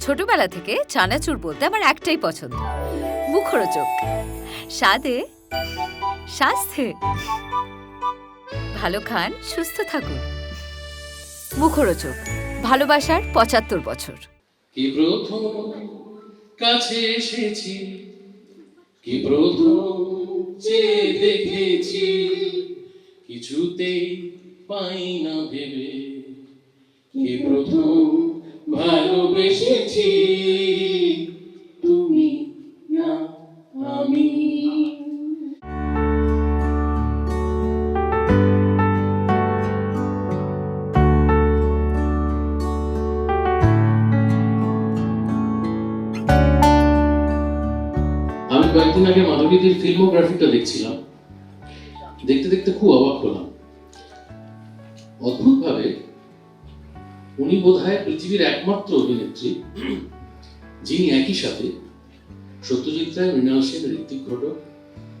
ছোটবেলা থেকে চানাচুর বলতে আমার একটাই পছন্দ। মুখরোচক। স্বাদে স্বাস্থ্যে ভালো খান, সুস্থ থাকুন। মুখরোচক। ভালোবাসার পঁচাত্তর বছর। কি প্রথম কাছে এসেছি? কি প্রথম চেয়ে দেখেছি? কিছুতেই পাই না ভেবে। কি প্রথম ভালোবেসেছি। তুমি না, আমি। আমি কয়েকদিন আগে মাধবীদের ফিল্মোগ্রাফিটা দেখছিলাম। দেখতে দেখতে খুব অবাক হলাম। অদ্ভুতভাবে উনি বোধহয় পৃথিবীর একমাত্র অভিনেত্রী। যিনি একই সাথে সত্যজিৎ রায়, মৃণাল সেন, ঋত্বিক ঘটক,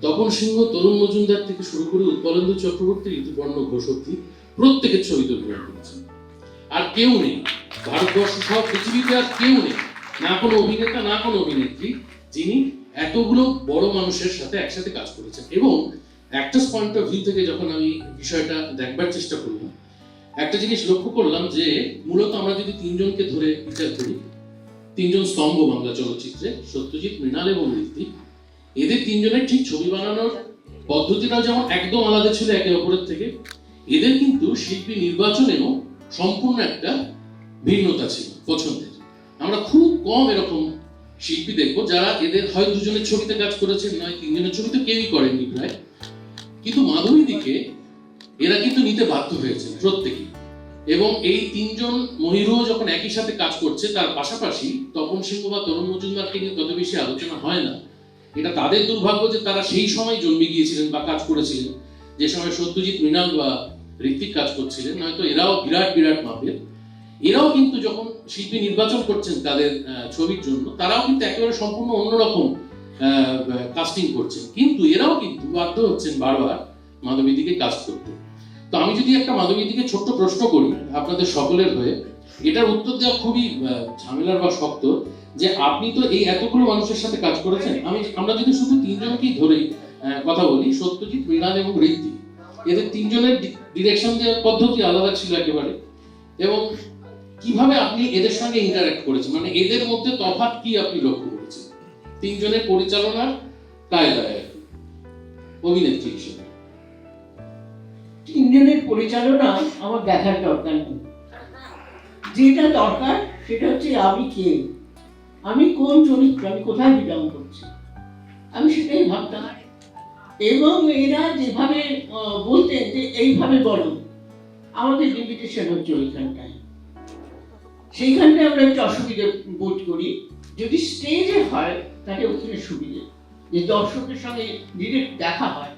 তপন সিংহ, তরুণ মজুমদার থেকে শুরু করে উৎপলেন্দু চক্রবর্তী, ঋতুপর্ণ ঘোষ অব্দি প্রত্যেকের ছবিতে অভিনয় করেছেন। আর কেউ নেই, ভারতবর্ষ সহ পৃথিবীতে আর কেউ নেই, না কোনো অভিনেতা, না কোনো অভিনেত্রী, যিনি এতগুলো বড় মানুষের সাথে একসাথে কাজ করেছেন। এবং অ্যাক্টার্স পয়েন্ট অফ ভিউ থেকে যখন আমি বিষয়টা দেখবার চেষ্টা করলাম একটা জিনিস লক্ষ্য করলাম যে মূলত আমরা যদি তিনজনকে ধরে বিচার করি, তিনজন স্তম্ভ বাংলা চলচ্চিত্রে, সত্যজিৎ মৃণাল এবং ঋত্বিক, এদের তিনজনের ঠিক ছবি বানানোর পদ্ধতিটাও যেমন একদম আলাদা ছিল একে অপরের থেকে, এদের কিন্তু শিল্পী নির্বাচনেও সম্পূর্ণ একটা ভিন্নতা ছিল পছন্দের। আমরা খুব কম এরকম শিল্পী দেখব যারা এদের হয় দুজনের ছবিতে কাজ করেছেন নয় তিনজনের ছবিতে কেউই করেননি প্রায়। কিন্তু মাধবী দিকে এরা কিন্তু নিতে বাধ্য হয়েছে, প্রত্যেকেই। এবং এই তিনজন মহিরুও যখন একই সাথে কাজ করছে, তার পাশাপাশি তপন সিংহ বা তরুণ মজুমদারকে নিয়ে তত বেশি আলোচনা হয় না। এটা তাদের দুর্ভাগ্য যে তারা সেই সময় জন্মে গিয়েছিলেন বা কাজ করেছিলেন। যে সময় সত্যজিৎ মৃণাল বা ঋত্বিক কাজ করছিলেন, নয়তো এরাও বিরাট বিরাট মাপের। এরাও কিন্তু যখন শিল্পী নির্বাচন করছেন তাদের ছবির জন্য, তারাও কিন্তু একেবারে সম্পূর্ণ অন্যরকম কাস্টিং করছেন। কিন্তু এরাও কিন্তু বাধ্য হচ্ছেন বারবার মাধবীদিকে কাজ করতে। তো আমি যদি একটা মাধবীদিকে ছোট্ট প্রশ্ন করি আপনাদের সকলের হয়ে এটার উত্তর দেওয়া খুবই ঝামেলার বা শক্ত যে আপনি তো এই এতগুলো মানুষের সাথে কাজ করেছেন। আমি আমরা যদি শুধু তিনজনকেই আহ, কথা বলি সত্যজিৎ মৃণাল এবং ঋত্বিক এদের তিনজনের ডিরেকশন দেওয়ার পদ্ধতি আলাদা ছিল একেবারে। এবং কীভাবে আপনি এদের সঙ্গে ইন্টারঅ্যাক্ট করেছেন? মানে এদের মধ্যে তফাৎ কি আপনি লক্ষ্য করেছেন? তিনজনের পরিচালনার কায়দায় অভিনেত্রী হিসেবে। তিনজনের পরিচালনা আমার দেখার দরকার নেই। যেটা দরকার সেটা হচ্ছে আমি কে? আমি কোন চরিত্র? আমি কোথায় বিলং করছি? আমি সেটাই ভাবতাম। এবং এরা যেভাবে বলতেন যে এইভাবে বলো, আমাদের লিমিটেশন হচ্ছে ওইখানটায়। সেইখানটায় আমরা একটু অসুবিধে বোধ করি। যদি স্টেজে হয়, তাহলে ওখানে সুবিধে। যে দর্শকের সঙ্গে ডিরেক্ট দেখা হয়।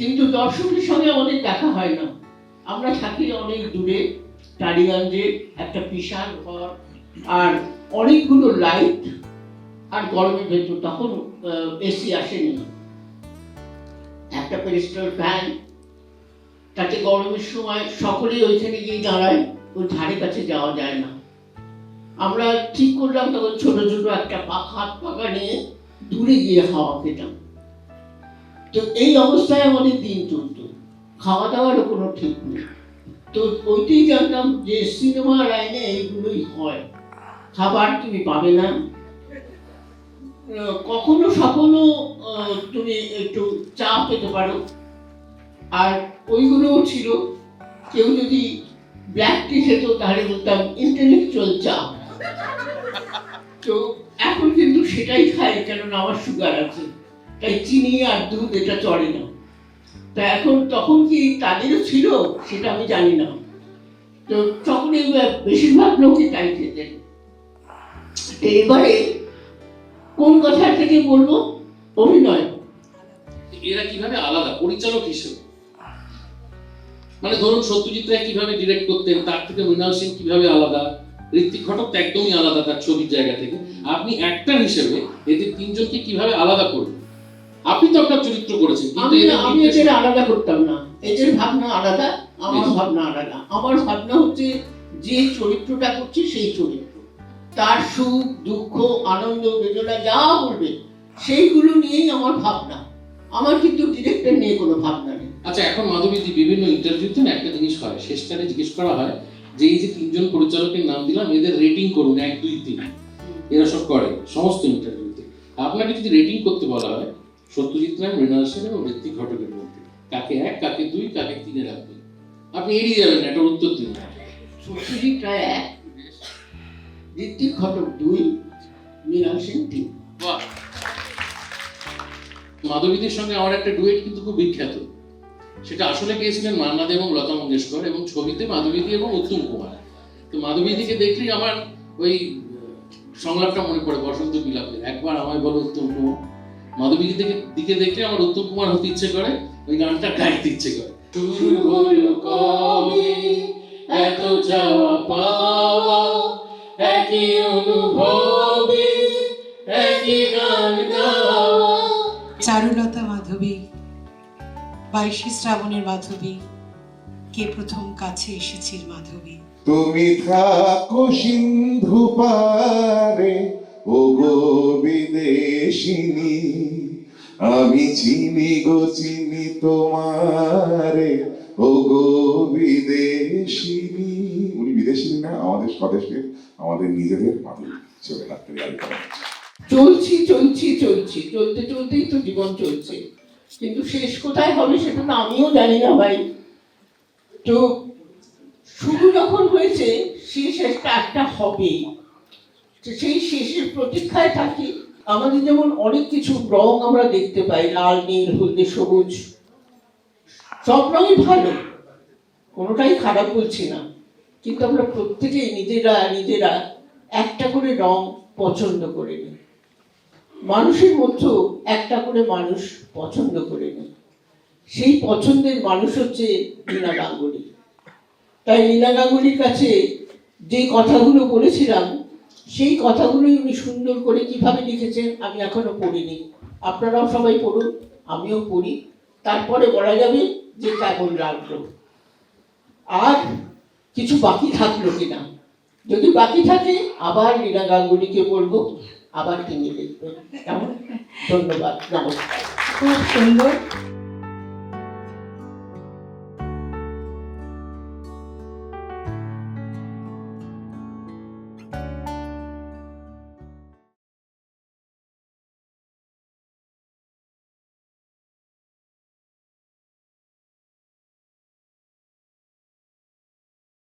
কিন্তু দর্শকের সঙ্গে আমাদের দেখা হয় না। আমরা থাকি অনেক দূরে, টালিগঞ্জে একটা বিশাল ঘর, আর অনেকগুলো লাইট আর গরমের ভেতর তখন এসি আসেনি। একটা পেরিস্টাল ফ্যান তাতে গরমের সময় সকলেই ওইখানে গিয়ে দাঁড়ায়, ওই ধারে কাছে যাওয়া যায় না। আমরা ঠিক করলাম তখন ছোট ছোট একটা হাত পাখা নিয়ে দূরে গিয়ে হাওয়া খেতাম। তো এই অবস্থায় আমাদের দিন চলত। খাওয়া দাওয়ারও কোনো ঠিক নেই। তো ওইটাই জানতাম যে সিনেমা লাইনে এইগুলোই হয়। খাবার তুমি পাবে না। কখনো আহ, তুমি একটু চা পেতে পারো। আর ওইগুলোও ছিল। কেউ যদি ব্ল্যাক টি খেত তাহলে বলতাম ইন্টেলেকচুয়াল চা তো এখন কিন্তু সেটাই খাই কেননা আমার সুগার আছে। তাই চিনি আর দুধ, এটা চড়ে না। তা এখন তখন কি তাদেরও ছিল? সেটা আমি জানি না। তো তখন বেশিরভাগ লোকই তাই খেতেন। এবারে কোন কথা থেকে বলব? অভিনয়। এরা কীভাবে আলাদা? পরিচালক হিসেবে। মানে ধরুন সত্যজিৎ রায় কীভাবে ডিরেক্ট করতেন, তার থেকে মৃণাল সেন কীভাবে আলাদা? ঋত্বিক ঘটক তো একদমই আলাদা তার ছবির জায়গা থেকে। আপনি অ্যাক্টর হিসেবে এদের তিনজনকে কীভাবে আলাদা করবেন? আপনি তো আপনার চরিত্র করেছেন আমি আমি এদের আলাদা করতাম না। এদের ভাবনা আলাদা আমার ভাবনা আলাদা। আমার ভাবনা হচ্ছে যে চরিত্রটা করছি সেই চরিত্র। তার সুখ দুঃখ আনন্দ বেদনা যা বলবে সেইগুলো নিয়েই আমার ভাবনা। আমার কিন্তু ডিরেক্টর নিয়ে কোনো ভাবনা নেই। আচ্ছা এখন মাধবীদি বিভিন্ন ইন্টারভিউতে একটা জিনিস হয় শেষকালে জিজ্ঞেস করা হয় যে এই যে তিনজন পরিচালকের নাম দিলাম এদের রেটিং করুন এক দুই তিন। এরা সব করে সমস্ত ইন্টারভিউতে আপনাকে যদি রেটিং করতে বলা হয় সত্যজিৎ রায় মৃণাল সেন এবং ঋত্বিক ঘটকের মধ্যে। কাকে এক কাকে দুই কাকে তিনে রাখবেন আপনি এড়িয়ে যাবেন না এটার উত্তর দিন। সত্যজিৎ রায় এক ঋত্বিক ঘটক দুই মৃণাল সেন তিন। মাধবীদের সঙ্গে আমার একটা ডুয়েট কিন্তু খুব বিখ্যাত। সেটা আসলে গিয়েছিলেন মান্নাদে এবং লতা মঙ্গেশকর এবং ছবিতে মাধবীদি এবং উত্তম কুমার। তো মাধবীদিকে দেখলেই আমার ওই সংলাপটা মনে পড়ে বসন্ত বিলাপের। একবার আমায় বলো উত্তম কুমার। মাধবীদি দিকে দিকে দেখলে আমার উত্তম কুমার হতে ইচ্ছে করে ওই গানটা গাইতে ইচ্ছে করে। শুরু হলো কবে এত চাওয়া পাওয়া একই অনুভবে একই গান গাওয়া। চারুলতা মাধবী বাইশে শ্রাবণের মাধবী কে প্রথম কাছে এসেছিস মাধবী? তুমি থাকো সিন্ধু পারে ও গো বিদেশিনী, আমি চিনি গো, চিনি তোমারে। ও গো বিদেশিনী। উনি বিদেশিনী না, আমাদের স্বদেশের আমাদের নিজেদের আগে করা হচ্ছে। চলছি চলছি চলছি। চলতে, চলতেই তো জীবন চলছে। কিন্তু শেষ কোথায় হবে সেটা তো আমিও জানি না ভাই। তো শুরু যখন হয়েছে, সেই শেষটা একটা হবেই। সেই শেষের প্রতীক্ষায় থাকি। আমাদের যেমন অনেক কিছু রং আমরা দেখতে পাই, লাল, নীল, হলদে, সবুজ। সব রঙই ভালো, কোনোটাই খারাপ বলছি না। কিন্তু আমরা প্রত্যেকেই নিজেরা নিজেরা একটা করে রং পছন্দ করে নিই। মানুষের মধ্যেও একটা করে মানুষ পছন্দ করে নেয় সেই পছন্দের মানুষ হচ্ছে লীনা গাঙ্গুলি। তাই লীনা গাঙ্গুলির কাছে যে কথাগুলো বলেছিলাম সেই কথাগুলোই উনি সুন্দর করে কীভাবে লিখেছেন আমি এখনও পড়িনি। আপনারাও সবাই পড়ুন, আমিও পড়ি। তারপরে বলা যাবে যে কেমন লাগল। আর কিছু বাকি থাকল কিনা? যদি বাকি থাকে, আবার লীনা গাঙ্গুলিকে বলব, আবার তিনি লিখবেন। কেমন? ধন্যবাদ, নমস্কার। খুব সুন্দর।